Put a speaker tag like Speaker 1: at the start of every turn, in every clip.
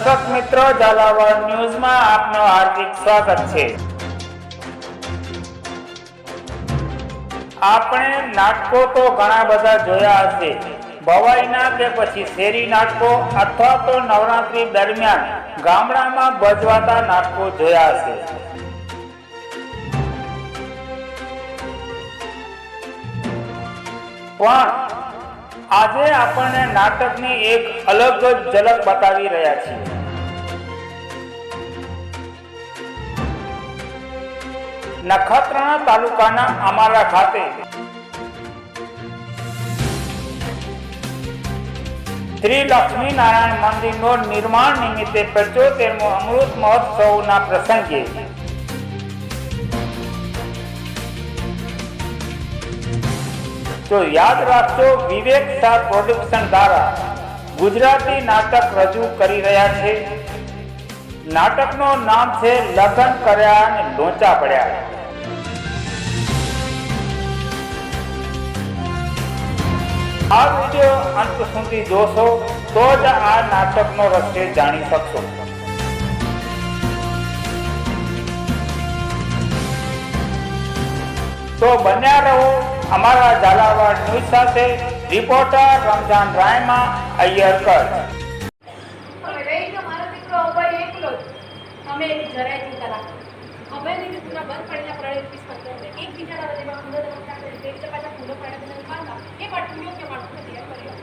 Speaker 1: દર્શક મિત્રો ઝાલાવાડ ન્યૂઝમાં આપનું હાર્દિક સ્વાગત છે. આપણે નાટકો તો ઘણા બધા જોયા હશે. ભવાઈના કે પછી શેરી નાટકો અથવા તો નવરાત્રી દરમિયાન ગામડામાં ભજવાતા નાટકો જોયા હશે. પણ આજે આપણને નાટકની એક અલગ જ ઝલક બતાવી રહ્યા છીએ. નખત્રાણા તાલુકાના અમારા ખાતે શ્રી લક્ષ્મી નારાયણ મંદિરનો નિર્માણ નિમિત્તે પંચોતેરમો અમૃત મહોત્સવના પ્રસંગે તો યાદ રાખજો, વિવેક શાહ પ્રોડક્શન દ્વારા ગુજરાતી નાટક રજૂ કરી રહ્યા છે. નાટકનું નામ છે લગ્ન કર્યા અને લોચા પડ્યા. આ વીડિયો અંત સુધી જોશો, તો જ આ નાટકનો રસ્તે જાણી શકશો. તો બન્યા રહો. અમારા ઝાલાવાડ ન્યૂઝ સાથે રિપોર્ટર રમજાન રાયમાં અય્યર કચ્છ
Speaker 2: અમે જરાય ચિંતા રાખો અભયની રીતના બંધ પડેલા પ્રણય કિસ્મત કરશે એક બીજાના હૃદયમાં ઊંડો નમસ્કાર કરી રીતે પાછા ફૂલો પડે બધાને બાંધા એ માટે યોગ્ય માણસને તૈયાર કર્યો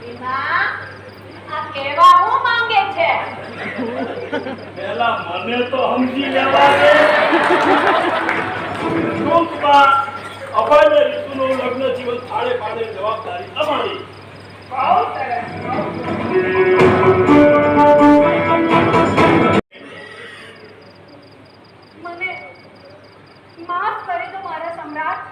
Speaker 2: રીમા આ કહેવા હું માંગે છે?
Speaker 3: પેલા મને તો સમજી લેવા દે. ટૂંકમાં અભયને રીતુનું લગ્ન જીવન થાળે પાડે જવાબદારી અમારી
Speaker 2: બહુ સરસ મને માફ કરી દો મારા સમ્રાટ.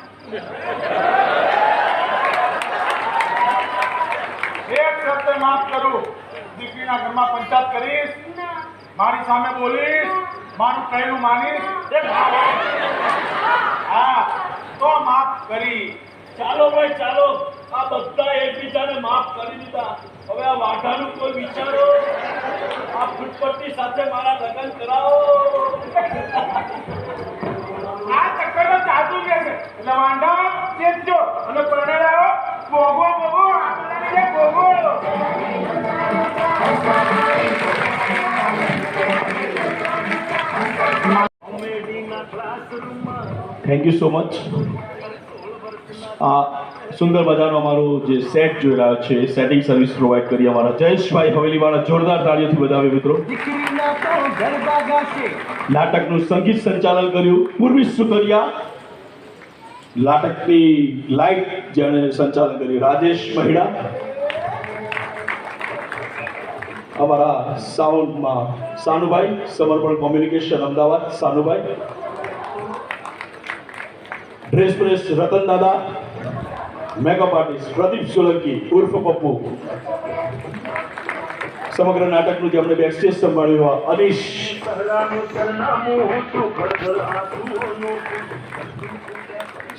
Speaker 4: એક શબ્દ માફ કરું. દીકરીના ઘરમાં પંચાયત કરીશ. મારી સામે બોલીશ. મારું કહેલું માનીશ. એક હા. તો માફ કરી.
Speaker 3: ચાલો ભાઈ, ચાલો. આ બધા એકબીજાને માફ કરી દીધા. હવે આ વાઘાનું કોઈ વિચારો? આ ફૂટપટ્ટી સાથે મારા લગ્ન કરાવો.
Speaker 4: આ ચક્કર તો ચાલતું જ રહેશે એટલે વાંઢા, ચેતજો. અને પરણેલાઓ લાવો ભોગવો
Speaker 5: થેન્ક યુ સો મચ આ સુંદર મજાનો અમારો જે સેટ જોઈ રહ્યો છે સેટિંગ સર્વિસ પ્રોવાઈડ કરી અમારા જયેશભાઈ હવેલીવાળા જોરદાર તાળીઓથી વધાવે મિત્રો. નાટકનું સંગીત સંચાલન કર્યું પૂર્વી સુકરિયા. નાટકની લાઇટ જેણે સંચાલન કર્યું રાજેશ મહિડા. અમારા સાઉન્ડમાં Sanubhai Samarpan communication Ahmedabad Sanubhai. Dress press Ratan દાદા મેકઅપ આર્ટિસ્ટ પ્રદીપ સોલંકી ઉર્ફ પપ્પુ સમગ્ર નાટકનું જે અમને બેક સ્ટેજ સંભાળ્યું અનીશ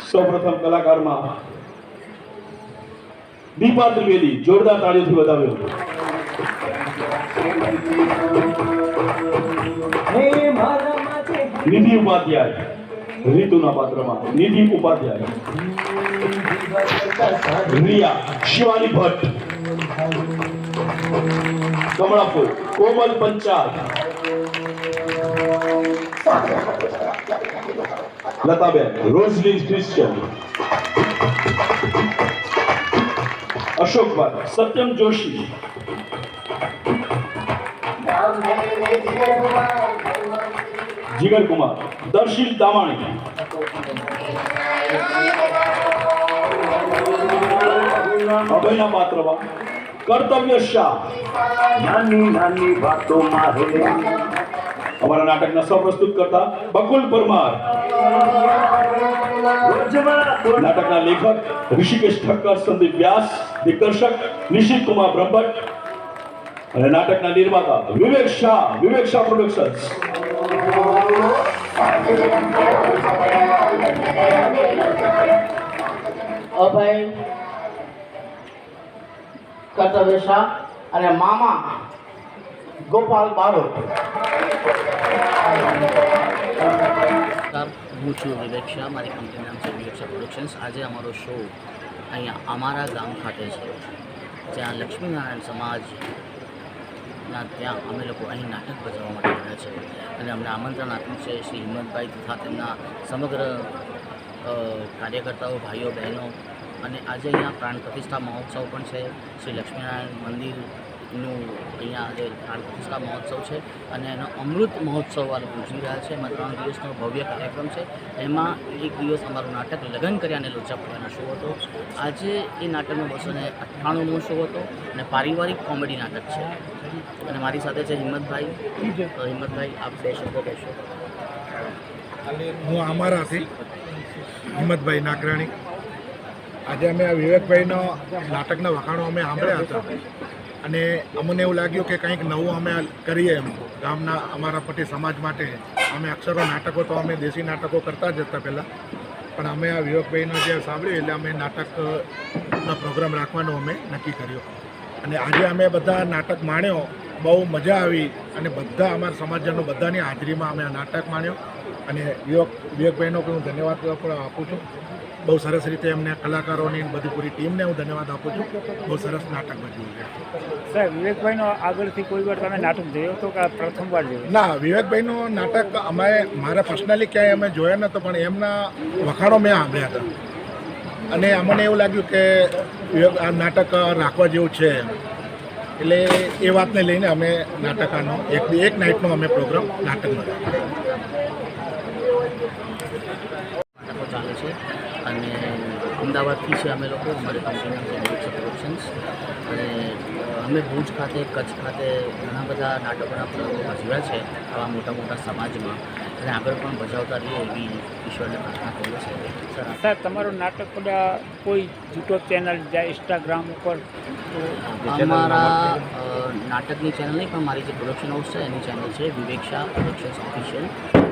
Speaker 5: સૌપ્રથમ કલાકારમાં દીપા ત્રિવેદી જોરદાર તાળીઓથી વધાવ્યો નિધિ ઉપાધ્યાય રીતુના પાત્રમાં. નિધિ ઉપાધ્યાય. રિયા શિવાની ભટ્ટ. કમળાપુર, કોમલ પંચાલ. લતાબેન રોઝલિન ક્રિશ્ચિયન અશોકભાઈ, સત્યમ જોશી. જીગર કુમાર દર્શિલ દામાણી. અભયના પાત્રમાં કર્તવ્ય શાહ.
Speaker 3: નાની નાની વાતો મારે.
Speaker 5: અમારા નાટકના સૌપ્રસ્તુત કરતા બકુલ પરમાર. નાટકના લેખક ઋષિકેશ ઠક્કર સંદીપ વ્યાસ દિગ્દર્શક નિશિત કુમાર બ્રહ્મભટ્ટ અને નાટકના નિર્માતા વિવેક શાહ વિવેક શાહ પ્રોડક્શન્સ
Speaker 6: અભય કર્તવ્ય શાહ અને મામા ગોપાલ
Speaker 7: બારો હું છું વિવેક શાહ મારી કંપની નામ છે વિવેક શાહ પ્રોડક્શન્સ આજે અમારો શો અહીંયા અમારા ગામ ખાતે છે જ્યાં લક્ષ્મીનારાયણ સમાજના ત્યાં અમે લોકો અહીં નાટક ભજવવા માટે આવ્યા છે. અને અમને આમંત્રણ આપ્યું છે શ્રી હિંમતભાઈ તથા તેમના સમગ્ર કાર્યકર્તાઓ, ભાઈઓ, બહેનો. અને આજે અહીંયા પ્રાણ પ્રતિષ્ઠા મહોત્સવ પણ છે. શ્રી લક્ષ્મીનારાયણ મંદિરનું અહીંયા આજે પ્રાણ મહોત્સવ છે અને એનો અમૃત મહોત્સવ વાળો ઉજવી રહ્યા છે. એમાં ત્રણ દિવસનો ભવ્ય કાર્યક્રમ છે. એમાં એક દિવસ અમારું નાટક લગ્ન કર્યા અને લોચા પડવાનો શો હતો. આજે એ નાટકનો બસો ને અઠ્ઠાણુંમો શો હતો અને પારિવારિક કોમેડી નાટક છે. અને મારી સાથે છે હિંમતભાઈ. હિંમતભાઈ, આપ બે શબ્દો કહેશો.
Speaker 8: હું અમારાથી હિંમતભાઈ નાકરાણી. આજે અમે આ વિવેકભાઈનો નાટકના વખાણો અમે સાંભળ્યા હતા. અને અમને એવું લાગ્યું કે કંઈક નવું અમે કરીએ એમ. ગામના અમારા પટી સમાજ માટે અમે અક્ષરો નાટકો તો અમે દેશી નાટકો કરતા જ હતા પહેલાં. પણ અમે આ વિવેકભાઈનો જે સાંભળ્યું એટલે અમે નાટકનો પ્રોગ્રામ રાખવાનો અમે નક્કી કર્યો. અને આજે અમે બધા નાટક માણ્યો. બહુ મજા આવી અને બધા અમારા સમાજજનો બધાની હાજરીમાં અમે આ નાટક માણ્યો. અને વિવેક વિવેકભાઈનો પણ હું ધન્યવાદ પણ આપું છું. બહુ સરસ રીતે એમને કલાકારોની બધી પૂરી ટીમને હું ધન્યવાદ આપું છું. બહુ સરસ નાટક ભજવ્યું છે.
Speaker 1: સાહેબ વિવેકભાઈનો આગળથી કોઈ વાર તમે નાટક જોયો હતો કે આ પ્રથમવાર જોયો?
Speaker 8: ના વિવેકભાઈનું નાટક અમે મારા પર્સનલી ક્યાંય અમે જોયા નહોતો પણ એમના વખાણો મેં સાંભળ્યા હતા. અને અમને એવું લાગ્યું કે વિવેક આ નાટક રાખવા જેવું છે. એટલે એ વાતને લઈને અમે નાટકાનો એક એક નાઇટનો અમે પ્રોગ્રામ નાટકનો રાખ્યો.
Speaker 7: નાટકો ચાલે છે. અને અમદાવાદથી છે અમે લોકો, અમારી કંપનીનું છે પ્રોડક્શન્સ અને અમે ભુજ ખાતે, કચ્છ ખાતે ઘણા બધા નાટકોના પ્રયોગો ભજવ્યા છે આવા મોટા મોટા સમાજમાં. અને આગળ પણ ભજવતા રહીએ એવી ઈશ્વરને પ્રાર્થના કરીએ છીએ. સર
Speaker 1: સાહેબ તમારું નાટક બધા કોઈ યુટ્યુબ ચેનલ જાય ઇન્સ્ટાગ્રામ ઉપર તો
Speaker 7: અમારા નાટકની ચેનલ નહીં પણ મારી જે પ્રોડક્શન હાઉસ છે એની ચેનલ છે વિવેક શાહ પ્રોડક્શન્સ ઓફિશિયલ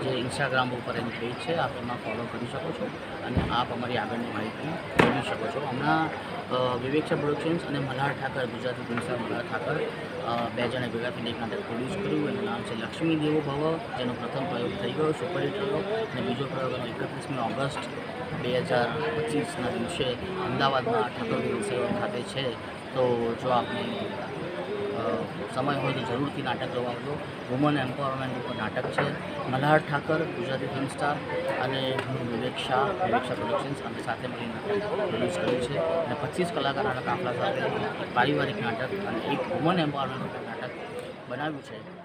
Speaker 7: જે ઇન્સ્ટાગ્રામ ઉપર એની પેજ છે આપ એમાં ફોલો કરી શકો છો અને આપ અમારી આગળની માહિતી મેળવી શકો છો. હમણાં વિવેક્ષા વિવેક શાહ પ્રોડક્શન્સ અને મલ્હાર ઠાકર ગુજરાતી ફિલ્મસ્ટાર મલ્હાર ઠાકર બે જણે ભેગા થઈને એક નાટક પ્રોડ્યુસ કર્યું એનું નામ છે લક્ષ્મી દેવો ભવ જેનો પ્રથમ પ્રયોગ થઈ ગયો સુપરહિટ થયો અને બીજો પ્રયોગ એનો એકત્રીસમી ઓગસ્ટ બે હજાર પચીસના દિવસે અમદાવાદના ઠાકોર સેવન ખાતે છે. તો જો આપને અ, સમય હોય તો જરૂરથી નાટક જોવા આવજો. વુમન એમ્પાવરમેન્ટ ઉપર નાટક છે. મલ્હાર ઠાકર, ગુજરાતી ફિલ્મ સ્ટાર અને હું વિવેક શાહ વિવેક શાહ પ્રોડક્શન્સ અમે સાથે મળી નાટક પ્રોડ્યુસ કર્યું છે. અને પચીસ કલાકારોના કાફલા સાથે પારિવારિક નાટક અને એક વુમન એમ્પાવરમેન્ટ નાટક બનાવ્યું છે.